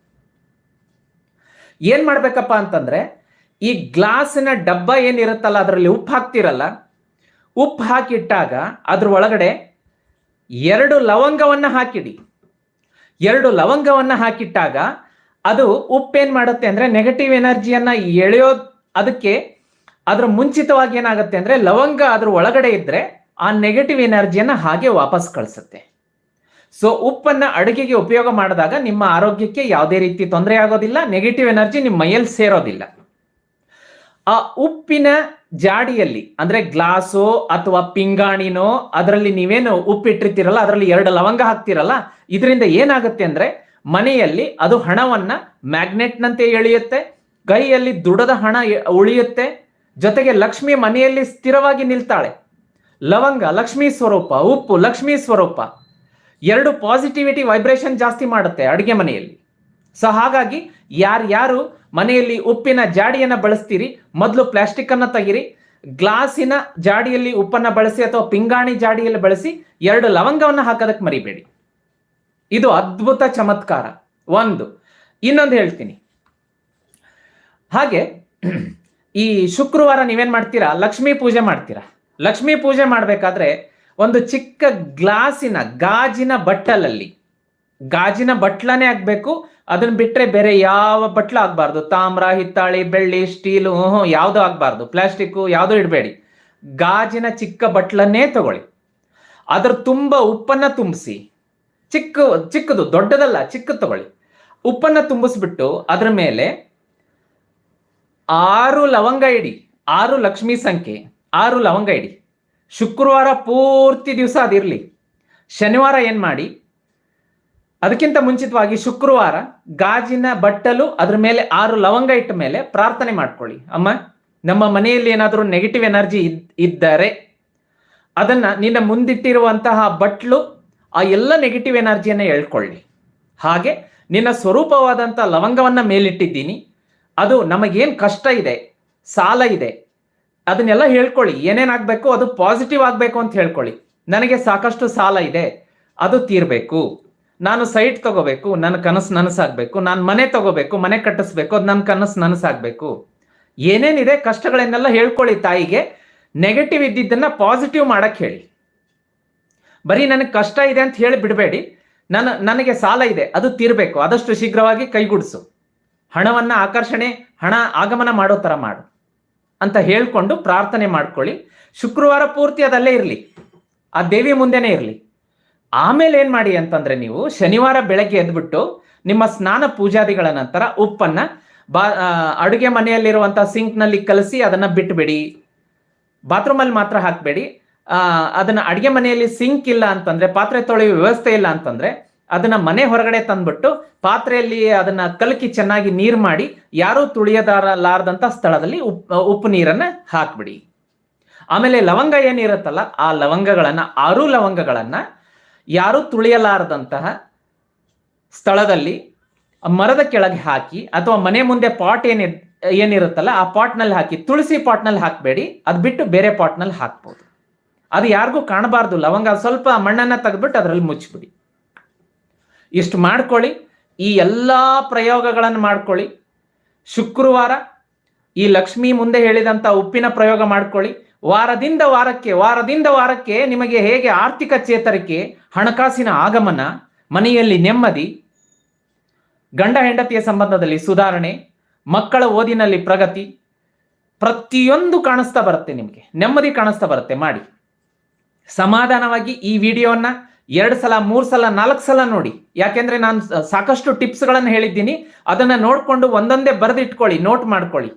ಏನ್ ಮಾಡ್ಬೇಕಪ್ಪ ಅಂತಂದ್ರೆ, ಈ ಗ್ಲಾಸಿನ ಡಬ್ಬ ಏನಿರುತ್ತಲ್ಲ ಅದರಲ್ಲಿ ಉಪ್ಪು ಹಾಕ್ತಿರಲ್ಲ, ಉಪ್ಪು ಹಾಕಿಟ್ಟಾಗ ಅದ್ರ ಒಳಗಡೆ ಎರಡು ಲವಂಗವನ್ನ ಹಾಕಿಡಿ. ಎರಡು ಲವಂಗವನ್ನ ಹಾಕಿಟ್ಟಾಗ ಅದು ಉಪ್ಪೇನ್ ಮಾಡುತ್ತೆ ಅಂದ್ರೆ ನೆಗೆಟಿವ್ ಎನರ್ಜಿಯನ್ನ ಎಳೆಯೋ, ಅದಕ್ಕೆ ಅದರ ಮುಂಚಿತವಾಗಿ ಏನಾಗುತ್ತೆ ಅಂದ್ರೆ ಲವಂಗ ಅದ್ರ ಒಳಗಡೆ ಇದ್ರೆ ಆ ನೆಗೆಟಿವ್ ಎನರ್ಜಿಯನ್ನು ಹಾಗೆ ವಾಪಸ್ ಕಳಿಸುತ್ತೆ. ಸೊ ಉಪ್ಪನ್ನು ಅಡುಗೆಗೆ ಉಪಯೋಗ ಮಾಡಿದಾಗ ನಿಮ್ಮ ಆರೋಗ್ಯಕ್ಕೆ ಯಾವುದೇ ರೀತಿ ತೊಂದರೆ ಆಗೋದಿಲ್ಲ ನೆಗೆಟಿವ್ ಎನರ್ಜಿ ನಿಮ್ಮ ಮೈಯಲ್ಲಿ ಸೇರೋದಿಲ್ಲ. ಆ ಉಪ್ಪಿನ ಜಾಡಿಯಲ್ಲಿ, ಅಂದ್ರೆ ಗ್ಲಾಸೋ ಅಥವಾ ಪಿಂಗಾಣಿನೋ, ಅದರಲ್ಲಿ ನೀವೇನು ಉಪ್ಪಿಟ್ಟಿರ್ತೀರಲ್ಲ, ಅದರಲ್ಲಿ ಎರಡು ಲವಂಗ ಹಾಕ್ತಿರಲ್ಲ, ಇದರಿಂದ ಏನಾಗುತ್ತೆ ಅಂದ್ರೆ ಮನೆಯಲ್ಲಿ ಅದು ಹಣವನ್ನ ಮ್ಯಾಗ್ನೆಟ್ನಂತೆ ಎಳೆಯುತ್ತೆ, ಕೈಯಲ್ಲಿ ದುಡದ ಹಣ ಉಳಿಯುತ್ತೆ, ಜೊತೆಗೆ ಲಕ್ಷ್ಮಿ ಮನೆಯಲ್ಲಿ ಸ್ಥಿರವಾಗಿ ನಿಲ್ತಾಳೆ. ಲವಂಗ, ಲಕ್ಷ್ಮೀ ಸ್ವರೂಪ, ಉಪ್ಪು, ಲಕ್ಷ್ಮೀ ಸ್ವರೂಪ. ಎರಡು ಪಾಸಿಟಿವಿಟಿ ವೈಬ್ರೇಷನ್ ಜಾಸ್ತಿ ಮಾಡುತ್ತೆ ಅಡುಗೆ ಮನೆಯಲ್ಲಿ. ಸೊ ಹಾಗಾಗಿ ಯಾರ್ಯಾರು ಮನೆಯಲ್ಲಿ ಉಪ್ಪಿನ ಜಾಡಿಯನ್ನು ಬಳಸ್ತೀರಿ, ಮೊದಲು ಪ್ಲಾಸ್ಟಿಕ್ ಅನ್ನ ತೆಗಿರಿ, ಗ್ಲಾಸಿನ ಜಾಡಿಯಲ್ಲಿ ಉಪ್ಪನ್ನ ಬಳಸಿ ಅಥವಾ ಪಿಂಗಾಣಿ ಜಾಡಿಯಲ್ಲಿ ಬಳಸಿ ಎರಡು ಲವಂಗವನ್ನು ಹಾಕೋದಕ್ಕೆ ಮರಿಬೇಡಿ. ಇದು ಅದ್ಭುತ ಚಮತ್ಕಾರ. ಒಂದು, ಇನ್ನೊಂದು ಹೇಳ್ತೀನಿ. ಹಾಗೆ, ಈ ಶುಕ್ರವಾರ ನೀವೇನ್ ಮಾಡ್ತೀರಾ? ಲಕ್ಷ್ಮೀ ಪೂಜೆ ಮಾಡ್ತೀರಾ? ಲಕ್ಷ್ಮೀ ಪೂಜೆ ಮಾಡಬೇಕಾದ್ರೆ ಒಂದು ಚಿಕ್ಕ ಗ್ಲಾಸಿನ ಗಾಜಿನ ಬಟ್ಟಲಲ್ಲಿ, ಗಾಜಿನ ಬಟ್ಲನೇ ಆಗಬೇಕು. ಅದನ್ನ ಬಿಟ್ರೆ ಬೇರೆ ಯಾವ ಬಟ್ಲು ಆಗಬಾರ್ದು. ತಾಮ್ರ, ಹಿತ್ತಾಳಿ, ಬೆಳ್ಳಿ, ಸ್ಟೀಲು ಯಾವುದು ಆಗಬಾರ್ದು. ಪ್ಲಾಸ್ಟಿಕ್ ಯಾವುದು ಇಡಬೇಡಿ. ಗಾಜಿನ ಚಿಕ್ಕ ಬಟ್ಲನ್ನೇ ತಗೊಳ್ಳಿ. ಅದ್ರ ತುಂಬ ಉಪ್ಪನ್ನ ತುಂಬಿಸಿ, ಚಿಕ್ಕ, ಚಿಕ್ಕದು, ದೊಡ್ಡದಲ್ಲ, ಚಿಕ್ಕದು ತಗೊಳ್ಳಿ. ಉಪ್ಪನ್ನ ತುಂಬಿಸ್ಬಿಟ್ಟು ಅದ್ರ ಮೇಲೆ ಆರು ಲವಂಗ ಇಡಿ, ಆರು ಲಕ್ಷ್ಮಿ ಸಂಖ್ಯೆ. ಆರು ಲವಂಗ ಇಡಿ. ಶುಕ್ರವಾರ ಪೂರ್ತಿ ದಿವಸ ಅದಿರಲಿ ಶನಿವಾರ ಏನು ಮಾಡಿ? ಅದಕ್ಕಿಂತ ಮುಂಚಿತವಾಗಿ ಶುಕ್ರವಾರ ಗಾಜಿನ ಬಟ್ಟಲು ಅದ್ರ ಮೇಲೆ ಆರು ಲವಂಗ ಇಟ್ಟ ಮೇಲೆ ಪ್ರಾರ್ಥನೆ ಮಾಡ್ಕೊಳ್ಳಿ. ಅಮ್ಮ, ನಮ್ಮ ಮನೆಯಲ್ಲಿ ಏನಾದರೂ ನೆಗೆಟಿವ್ ಎನರ್ಜಿ ಇದ್ದರೆ ಅದನ್ನು ನಿನ್ನ ಮುಂದಿಟ್ಟಿರುವಂತಹ ಬಟ್ಲು ಆ ಎಲ್ಲ ನೆಗೆಟಿವ್ ಎನರ್ಜಿಯನ್ನು ಎಳ್ಕೊಳ್ಳಿ. ಹಾಗೆ ನಿನ್ನ ಸ್ವರೂಪವಾದಂಥ ಲವಂಗವನ್ನು ಮೇಲಿಟ್ಟಿದ್ದೀನಿ. ಅದು ನಮಗೇನು ಕಷ್ಟ ಇದೆ, ಸಾಲ ಇದೆ ಅದನ್ನೆಲ್ಲ ಹೇಳ್ಕೊಳ್ಳಿ. ಏನೇನಾಗಬೇಕು ಅದು ಪಾಸಿಟಿವ್ ಆಗಬೇಕು ಅಂತ ಹೇಳ್ಕೊಳ್ಳಿ. ನನಗೆ ಸಾಕಷ್ಟು ಸಾಲ ಇದೆ. ಅದು ತೀರಬೇಕು. ನಾನು ಸೈಟ್ ತಗೋಬೇಕು. ನನ್ನ ಕನಸು ನನಸಾಗಬೇಕು. ನಾನು ಮನೆ ತಗೋಬೇಕು. ಮನೆ ಕಟ್ಟಿಸ್ಬೇಕು. ಅದು ನನ್ನ ಕನಸು ನನಸಾಗಬೇಕು. ಏನೇನಿದೆ? ಕಷ್ಟಗಳನ್ನೆಲ್ಲ ಹೇಳ್ಕೊಳ್ಳಿ ತಾಯಿಗೆ. ನೆಗೆಟಿವ್ ಇದ್ದಿದ್ದನ್ನ ಪಾಸಿಟಿವ್ ಮಾಡಕ್ಕೆ ಹೇಳಿ. ಬರೀ ನನಗೆ ಕಷ್ಟ ಇದೆ ಅಂತ ಹೇಳಿ ಬಿಡಬೇಡಿ. ನನ್ನ, ನನಗೆ ಸಾಲ ಇದೆ. ಅದು ತೀರಬೇಕು. ಆದಷ್ಟು ಶೀಘ್ರವಾಗಿ ಕೈಗೂಡಿಸು. ಹಣವನ್ನ ಆಕರ್ಷಣೆ, ಹಣ ಆಗಮನ ಮಾಡೋ ಥರ ಮಾಡು. ಅಂತ ಹೇಳ್ಕೊಂಡು ಪ್ರಾರ್ಥನೆ ಮಾಡ್ಕೊಳ್ಳಿ. ಶುಕ್ರವಾರ ಪೂರ್ತಿ ಅದಲ್ಲೇ ಇರಲಿ. ಆ ದೇವಿ ಮುಂದೆನೇ ಇರಲಿ. ಆಮೇಲೆ ಏನು ಮಾಡಿ ಅಂತಂದ್ರೆ ನೀವು ಶನಿವಾರ ಬೆಳಗ್ಗೆ ಎದ್ಬಿಟ್ಟು ನಿಮ್ಮ ಸ್ನಾನ ಪೂಜಾದಿಗಳ ನಂತರ ಉಪ್ಪನ್ನ ಬಾ ಅಡುಗೆ ಮನೆಯಲ್ಲಿರುವಂಥ ಸಿಂಕ್ನಲ್ಲಿ ಕಲಸಿ ಅದನ್ನ ಬಿಟ್ಬಿಡಿ. ಬಾತ್ರೂಮಲ್ಲಿ ಮಾತ್ರ ಹಾಕಬೇಡಿ. ಅದನ್ನ ಅಡುಗೆ ಮನೆಯಲ್ಲಿ ಸಿಂಕ್ ಇಲ್ಲ ಅಂತಂದ್ರೆ, ಪಾತ್ರೆ ತೊಳೆಯುವ ವ್ಯವಸ್ಥೆ ಇಲ್ಲ ಅಂತಂದ್ರೆ ಅದನ್ನ ಮನೆ ಹೊರಗಡೆ ತಂದ್ಬಿಟ್ಟು ಪಾತ್ರೆಯಲ್ಲಿ ಅದನ್ನ ಕಲಕಿ ಚೆನ್ನಾಗಿ ನೀರು ಮಾಡಿ ಯಾರೂ ತುಳಿಯದಾರಲಾರದಂತ ಸ್ಥಳದಲ್ಲಿ ಉಪ್ಪು ಉಪ್ಪು ನೀರನ್ನ ಹಾಕ್ಬಿಡಿ. ಆಮೇಲೆ ಲವಂಗ ಏನಿರುತ್ತಲ್ಲ, ಆ ಲವಂಗಗಳನ್ನ, ಆರು ಲವಂಗಗಳನ್ನ ಯಾರೂ ತುಳಿಯಲಾರದಂತಹ ಸ್ಥಳದಲ್ಲಿ ಮರದ ಕೆಳಗೆ ಹಾಕಿ ಅಥವಾ ಮನೆ ಮುಂದೆ ಪಾಟ್ ಏನಿ ಏನಿರುತ್ತಲ್ಲ, ಆ ಪಾಟ್ನಲ್ಲಿ ಹಾಕಿ, ತುಳಸಿ ಪಾಟ್ನಲ್ಲಿ ಹಾಕಬೇಡಿ, ಅದು ಬಿಟ್ಟು ಬೇರೆ ಪಾಟ್ನಲ್ಲಿ ಹಾಕ್ಬೋದು. ಅದು ಯಾರಿಗೂ ಕಾಣಬಾರ್ದು, ಲವಂಗ ಸ್ವಲ್ಪ ಮಣ್ಣನ್ನ ತೆಗೆದ್ಬಿಟ್ಟು ಅದರಲ್ಲಿ ಮುಚ್ಚಿಬಿಡಿ ಇಷ್ಟು ಮಾಡ್ಕೊಳ್ಳಿ. ಈ ಎಲ್ಲ ಪ್ರಯೋಗಗಳನ್ನು ಮಾಡ್ಕೊಳ್ಳಿ. ಶುಕ್ರವಾರ ಈ ಲಕ್ಷ್ಮಿ ಮುಂದೆ ಹೇಳಿದಂಥ ಉಪ್ಪಿನ ಪ್ರಯೋಗ ಮಾಡ್ಕೊಳ್ಳಿ. ವಾರದಿಂದ ವಾರಕ್ಕೆ ವಾರದಿಂದ ವಾರಕ್ಕೆ ನಿಮಗೆ ಹೇಗೆ ಆರ್ಥಿಕ ಚೇತರಿಕೆ, ಹಣಕಾಸಿನ ಆಗಮನ, ಮನೆಯಲ್ಲಿ ನೆಮ್ಮದಿ, ಗಂಡ ಹೆಂಡತಿಯ ಸಂಬಂಧದಲ್ಲಿ ಸುಧಾರಣೆ, ಮಕ್ಕಳ ಓದಿನಲ್ಲಿ ಪ್ರಗತಿ, ಪ್ರತಿಯೊಂದು ಕಾಣಿಸ್ತಾ ಬರುತ್ತೆ ನಿಮಗೆ. ನೆಮ್ಮದಿ ಕಾಣಿಸ್ತಾ ಬರುತ್ತೆ, ಮಾಡಿ. ಸಮಾಧಾನವಾಗಿ ಈ ವಿಡಿಯೋನ ಎರಡು ಸಲ, ಮೂರು ಸಲ, ನಾಲ್ಕು ಸಲ ನೋಡಿ. ಯಾಕೆಂದ್ರೆ ನಾನು ಸಾಕಷ್ಟು ಟಿಪ್ಸ್ಗಳನ್ನು ಹೇಳಿದ್ದೀನಿ. ಅದನ್ನ ನೋಡ್ಕೊಂಡು ಒಂದೊಂದೇ ಬರೆದಿಟ್ಕೊಳ್ಳಿ, ನೋಟ್ ಮಾಡ್ಕೊಳ್ಳಿ.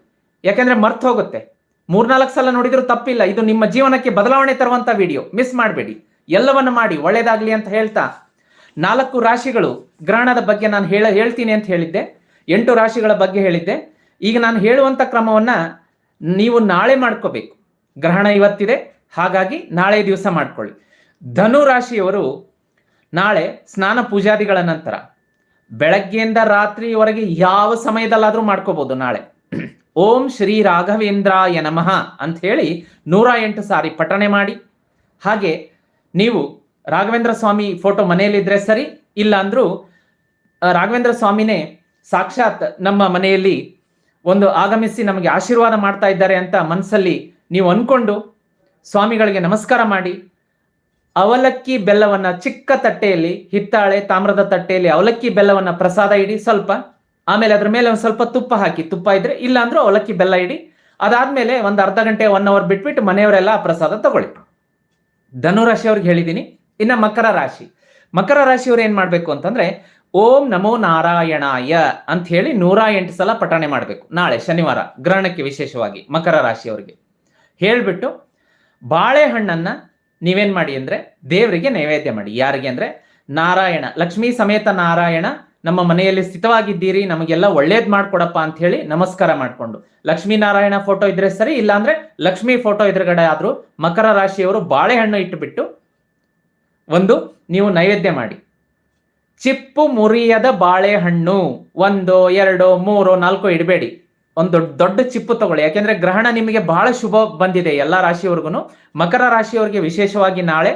ಯಾಕೆಂದ್ರೆ ಮರ್ತು ಹೋಗುತ್ತೆ. ಮೂರ್ನಾಲ್ಕು ಸಲ ನೋಡಿದ್ರು ತಪ್ಪಿಲ್ಲ. ಇದು ನಿಮ್ಮ ಜೀವನಕ್ಕೆ ಬದಲಾವಣೆ ತರುವಂತ ವಿಡಿಯೋ. ಮಿಸ್ ಮಾಡಬೇಡಿ. ಎಲ್ಲವನ್ನು ಮಾಡಿ, ಒಳ್ಳೇದಾಗ್ಲಿ ಅಂತ ಹೇಳ್ತಾ. ನಾಲ್ಕು ರಾಶಿಗಳು ಗ್ರಹಣದ ಬಗ್ಗೆ ನಾನು ಹೇಳ, ಹೇಳ್ತೀನಿ ಅಂತ ಹೇಳಿದ್ದೆ. ಎಂಟು ರಾಶಿಗಳ ಬಗ್ಗೆ ಹೇಳಿದ್ದೆ. ಈಗ ನಾನು ಹೇಳುವಂತ ಕ್ರಮವನ್ನ ನೀವು ನಾಳೆ ಮಾಡ್ಕೋಬೇಕು. ಗ್ರಹಣ ಇವತ್ತಿದೆ. ಹಾಗಾಗಿ ನಾಳೆ ದಿವಸ ಮಾಡ್ಕೊಳ್ಳಿ. ಧನು ರಾಶಿಯವರು ನಾಳೆ ಸ್ನಾನ ಪೂಜಾದಿಗಳ ನಂತರ ಬೆಳಗ್ಗೆಯಿಂದ ರಾತ್ರಿವರೆಗೆ ಯಾವ ಸಮಯದಲ್ಲಾದರೂ ಮಾಡ್ಕೋಬಹುದು ನಾಳೆ. ಓಂ ಶ್ರೀ ರಾಘವೇಂದ್ರಾಯ ನಮಃ ಅಂತ ಹೇಳಿ ನೂರ ಎಂಟು ಸಾರಿ ಪಠಣೆ ಮಾಡಿ. ಹಾಗೆ ನೀವು ರಾಘವೇಂದ್ರ ಸ್ವಾಮಿ ಫೋಟೋ ಮನೆಯಲ್ಲಿದ್ದರೆ ಸರಿ ಇಲ್ಲ ಅಂದ್ರೂ ರಾಘವೇಂದ್ರ ಸ್ವಾಮಿನೇ ಸಾಕ್ಷಾತ್ ನಮ್ಮ ಮನೆಯಲ್ಲಿ ಒಂದು ಆಗಮಿಸಿ ನಮಗೆ ಆಶೀರ್ವಾದ ಮಾಡ್ತಾ ಇದ್ದಾರೆ ಅಂತ ಮನಸ್ಸಲ್ಲಿ ನೀವು ಅಂದ್ಕೊಂಡು ಸ್ವಾಮಿಗಳಿಗೆ ನಮಸ್ಕಾರ ಮಾಡಿ. ಅವಲಕ್ಕಿ ಬೆಲ್ಲವನ್ನ ಚಿಕ್ಕ ತಟ್ಟೆಯಲ್ಲಿ, ಹಿತ್ತಾಳೆ ತಾಮ್ರದ ತಟ್ಟೆಯಲ್ಲಿ ಅವಲಕ್ಕಿ ಬೆಲ್ಲವನ್ನ ಪ್ರಸಾದ ಇಡಿ ಸ್ವಲ್ಪ, ಆಮೇಲೆ ಅದ್ರ ಮೇಲೆ ಒಂದು ಸ್ವಲ್ಪ ತುಪ್ಪ ಹಾಕಿ, ತುಪ್ಪ ಇದ್ರೆ ಇಲ್ಲ ಅಂದ್ರೂ ಅವಲಕ್ಕಿ ಬೆಲ್ಲ ಇಡಿ, ಅದಾದ್ಮೇಲೆ ಒಂದು ಅರ್ಧ ಗಂಟೆ ಒನ್ ಅವರ್ ಬಿಟ್ಬಿಟ್ಟು ಮನೆಯವರೆಲ್ಲ ಆ ಪ್ರಸಾದ ತಗೊಳ್ಳಿ. ಧನುರಾಶಿ ಅವ್ರಿಗೆ ಹೇಳಿದ್ದೀನಿ ಇನ್ನ ಮಕರ ರಾಶಿ. ಮಕರ ರಾಶಿಯವ್ರು ಏನ್ ಮಾಡ್ಬೇಕು ಅಂತಂದ್ರೆ, ಓಂ ನಮೋ ನಾರಾಯಣಾಯ ಅಂತ ಹೇಳಿ ನೂರ ಎಂಟು ಸಲ ಪಠಣೆ ಮಾಡಬೇಕು, ನಾಳೆ ಶನಿವಾರ, ಗ್ರಹಣಕ್ಕೆ ವಿಶೇಷವಾಗಿ ಮಕರ ರಾಶಿಯವರಿಗೆ. ಹೇಳ್ಬಿಟ್ಟು ಬಾಳೆಹಣ್ಣನ್ನ ನೀವೇನ್ ಮಾಡಿ ಅಂದ್ರೆ ದೇವರಿಗೆ ನೈವೇದ್ಯ ಮಾಡಿ. ಯಾರಿಗೆ ಅಂದ್ರೆ ನಾರಾಯಣ, ಲಕ್ಷ್ಮೀ ಸಮೇತ ನಾರಾಯಣ, ನಮ್ಮ ಮನೆಯಲ್ಲಿ ಸ್ಥಿತವಾಗಿದ್ದೀರಿ, ನಮಗೆಲ್ಲ ಒಳ್ಳೇದ್ ಮಾಡ್ಕೊಡಪ್ಪ ಅಂತ ಹೇಳಿ ನಮಸ್ಕಾರ ಮಾಡಿಕೊಂಡು. ಲಕ್ಷ್ಮೀ ನಾರಾಯಣ ಫೋಟೋ ಇದ್ರೆ ಸರಿ ಇಲ್ಲ ಅಂದ್ರೆ ಲಕ್ಷ್ಮೀ ಫೋಟೋ ಎದುರುಗಡೆ ಆದ್ರೂ ಮಕರ ರಾಶಿಯವರು ಬಾಳೆಹಣ್ಣು ಇಟ್ಟುಬಿಟ್ಟು ಒಂದು ನೀವು ನೈವೇದ್ಯ ಮಾಡಿ. ಚಿಪ್ಪು ಮುರಿಯದ ಬಾಳೆಹಣ್ಣು, ಒಂದು, ಎರಡು, ಮೂರು, ನಾಲ್ಕು ಇಡಬೇಡಿ. ಒಂದು ದೊಡ್ಡ ದೊಡ್ಡ ಚಿಪ್ಪು ತಗೊಳ್ಳಿ. ಯಾಕೆಂದ್ರೆ ಗ್ರಹಣ ನಿಮಗೆ ಬಹಳ ಶುಭ ಬಂದಿದೆ ಎಲ್ಲ ರಾಶಿಯವರೆಗೂ ಮಕರ ರಾಶಿಯವರಿಗೆ ವಿಶೇಷವಾಗಿ ನಾಳೆ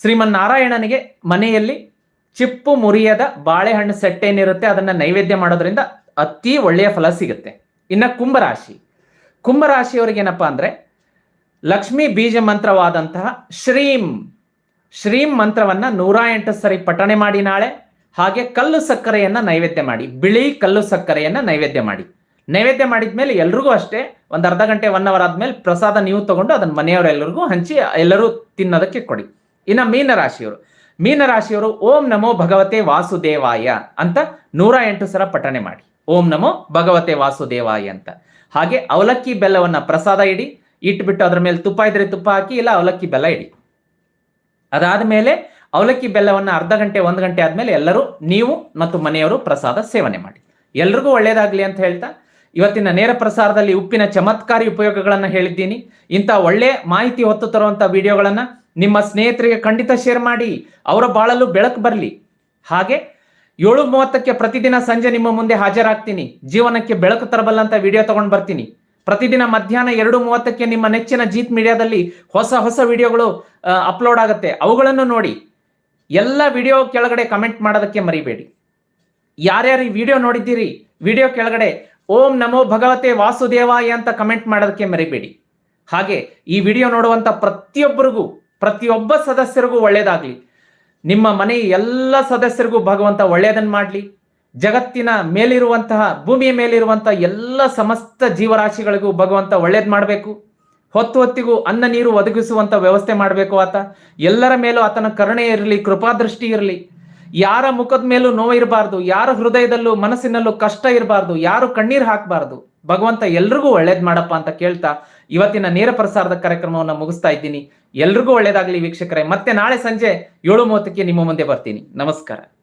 ಶ್ರೀಮನ್ನಾರಾಯಣನಿಗೆ ಮನೆಯಲ್ಲಿ ಚಿಪ್ಪು ಮುರಿಯದ ಬಾಳೆಹಣ್ಣು ಸೆಟ್ ಏನಿರುತ್ತೆ ಅದನ್ನ ನೈವೇದ್ಯ ಮಾಡೋದ್ರಿಂದ ಅತಿ ಒಳ್ಳೆಯ ಫಲ ಸಿಗುತ್ತೆ. ಇನ್ನ ಕುಂಭರಾಶಿ. ಕುಂಭರಾಶಿಯವರಿಗೆ ಏನಪ್ಪಾ ಅಂದ್ರೆ ಲಕ್ಷ್ಮೀ ಬೀಜ ಮಂತ್ರವಾದಂತಹ ಶ್ರೀಂ. ಶ್ರೀಂ ಮಂತ್ರವನ್ನ ನೂರ ಎಂಟು ಸರಿ ಪಠಣೆ ಮಾಡಿ ನಾಳೆ. ಹಾಗೆ ಕಲ್ಲು ಸಕ್ಕರೆಯನ್ನ ನೈವೇದ್ಯ ಮಾಡಿ. ಬಿಳಿ ಕಲ್ಲು ಸಕ್ಕರೆಯನ್ನ ನೈವೇದ್ಯ ಮಾಡಿ. ನೈವೇದ್ಯ ಮಾಡಿದ ಮೇಲೆ ಎಲ್ರಿಗೂ ಅಷ್ಟೇ, ಒಂದು ಅರ್ಧ ಗಂಟೆ ಒನ್ ಅವರ್ ಆದ್ಮೇಲೆ ಪ್ರಸಾದ ನೀವು ತಗೊಂಡು ಅದನ್ನ ಮನೆಯವರೆಲ್ಲರಿಗೂ ಹಂಚಿ ಎಲ್ಲರೂ ತಿನ್ನೋದಕ್ಕೆ ಕೊಡಿ. ಇನ್ನ ಮೀನರಾಶಿಯವರು ಮೀನರಾಶಿಯವರು ಓಂ ನಮೋ ಭಗವತೆ ವಾಸುದೇವಾಯ ಅಂತ ನೂರ ಎಂಟು ಸಲ ಪಠಣೆ ಮಾಡಿ. ಓಂ ನಮೋ ಭಗವತೆ ವಾಸುದೇವಾಯ ಅಂತ. ಹಾಗೆ ಅವಲಕ್ಕಿ ಬೆಲ್ಲವನ್ನ ಪ್ರಸಾದ ಇಡಿ, ಇಟ್ಬಿಟ್ಟು ಅದ್ರ ಮೇಲೆ ತುಪ್ಪ ಇದ್ರೆ ತುಪ್ಪ ಹಾಕಿ, ಇಲ್ಲ ಅವಲಕ್ಕಿ ಬೆಲ್ಲ ಇಡಿ. ಅದಾದ ಮೇಲೆ ಅವಲಕ್ಕಿ ಬೆಲ್ಲವನ್ನ ಅರ್ಧ ಗಂಟೆ, ಒಂದು ಗಂಟೆ ಆದ್ಮೇಲೆ ಎಲ್ಲರೂ ನೀವು ಮತ್ತು ಮನೆಯವರು ಪ್ರಸಾದ ಸೇವನೆ ಮಾಡಿ. ಎಲ್ರಿಗೂ ಒಳ್ಳೇದಾಗ್ಲಿ ಅಂತ ಹೇಳ್ತಾ ಇವತ್ತಿನ ನೇರ ಪ್ರಸಾರದಲ್ಲಿ ಉಪ್ಪಿನ ಚಮತ್ಕಾರಿ ಉಪಯೋಗಗಳನ್ನು ಹೇಳಿದ್ದೀನಿ. ಇಂಥ ಒಳ್ಳೆ ಮಾಹಿತಿ ಹೊತ್ತು ತರುವಂಥ ವಿಡಿಯೋಗಳನ್ನು ನಿಮ್ಮ ಸ್ನೇಹಿತರಿಗೆ ಖಂಡಿತ ಶೇರ್ ಮಾಡಿ. ಅವರ ಬಾಳಲು ಬೆಳಕು ಬರಲಿ. ಹಾಗೆ ಏಳು ಮೂವತ್ತಕ್ಕೆ ಪ್ರತಿದಿನ ಸಂಜೆ ನಿಮ್ಮ ಮುಂದೆ ಹಾಜರಾಗ್ತೀನಿ. ಜೀವನಕ್ಕೆ ಬೆಳಕು ತರಬಲ್ಲಂತ ವಿಡಿಯೋ ತಗೊಂಡು ಬರ್ತೀನಿ. ಪ್ರತಿದಿನ ಮಧ್ಯಾಹ್ನ ಎರಡು ಮೂವತ್ತಕ್ಕೆ ನಿಮ್ಮ ನೆಚ್ಚಿನ ಜೀತ್ ಮೀಡಿಯಾದಲ್ಲಿ ಹೊಸ ಹೊಸ ವಿಡಿಯೋಗಳು ಅಪ್ಲೋಡ್ ಆಗುತ್ತೆ. ಅವುಗಳನ್ನು ನೋಡಿ. ಎಲ್ಲ ವಿಡಿಯೋ ಕೆಳಗಡೆ ಕಮೆಂಟ್ ಮಾಡೋದಕ್ಕೆ ಮರಿಬೇಡಿ. ಯಾರ್ಯಾರು ಈ ವಿಡಿಯೋ ನೋಡಿದ್ದೀರಿ, ವಿಡಿಯೋ ಕೆಳಗಡೆ ಓಂ ನಮೋ ಭಗವತೆ ವಾಸುದೇವಾಯ ಅಂತ ಕಮೆಂಟ್ ಮಾಡೋದಕ್ಕೆ ಮರಿಬೇಡಿ. ಹಾಗೆ ಈ ವಿಡಿಯೋ ನೋಡುವಂತ ಪ್ರತಿಯೊಬ್ಬರಿಗೂ, ಪ್ರತಿಯೊಬ್ಬ ಸದಸ್ಯರಿಗೂ ಒಳ್ಳೆಯದಾಗಲಿ ನಿಮ್ಮ ಮನೆಯ ಎಲ್ಲ ಸದಸ್ಯರಿಗೂ ಭಗವಂತ ಒಳ್ಳೆಯದನ್ನು ಮಾಡಲಿ. ಜಗತ್ತಿನ ಮೇಲಿರುವಂತಹ, ಭೂಮಿಯ ಮೇಲಿರುವಂತಹ ಎಲ್ಲ ಸಮಸ್ತ ಜೀವರಾಶಿಗಳಿಗೂ ಭಗವಂತ ಒಳ್ಳೇದು ಮಾಡಬೇಕು. ಹೊತ್ತು ಹೊತ್ತಿಗೂ ಅನ್ನ ನೀರು ಒದಗಿಸುವಂತ ವ್ಯವಸ್ಥೆ ಮಾಡಬೇಕು ಆತ. ಎಲ್ಲರ ಮೇಲೂ ಆತನ ಕರುಣೆ ಇರಲಿ, ಕೃಪಾದೃಷ್ಟಿ ಇರಲಿ. ಯಾರ ಮುಖದ ಮೇಲೂ ನೋವು ಇರಬಾರ್ದು, ಯಾರ ಹೃದಯದಲ್ಲೂ ಮನಸ್ಸಿನಲ್ಲೂ ಕಷ್ಟ ಇರಬಾರ್ದು, ಯಾರು ಕಣ್ಣೀರು ಹಾಕಬಾರ್ದು. ಭಗವಂತ ಎಲ್ರಿಗೂ ಒಳ್ಳೇದ್ ಮಾಡಪ್ಪ ಅಂತ ಕೇಳ್ತಾ ಇವತ್ತಿನ ನೇರ ಪ್ರಸಾರದ ಕಾರ್ಯಕ್ರಮವನ್ನು ಮುಗಿಸ್ತಾ ಇದ್ದೀನಿ. ಎಲ್ರಿಗೂ ಒಳ್ಳೇದಾಗ್ಲಿ ವೀಕ್ಷಕರೇ. ಮತ್ತೆ ನಾಳೆ ಸಂಜೆ ಏಳು ಮೂವತ್ತಕ್ಕೆ ನಿಮ್ಮ ಮುಂದೆ ಬರ್ತೀನಿ. ನಮಸ್ಕಾರ.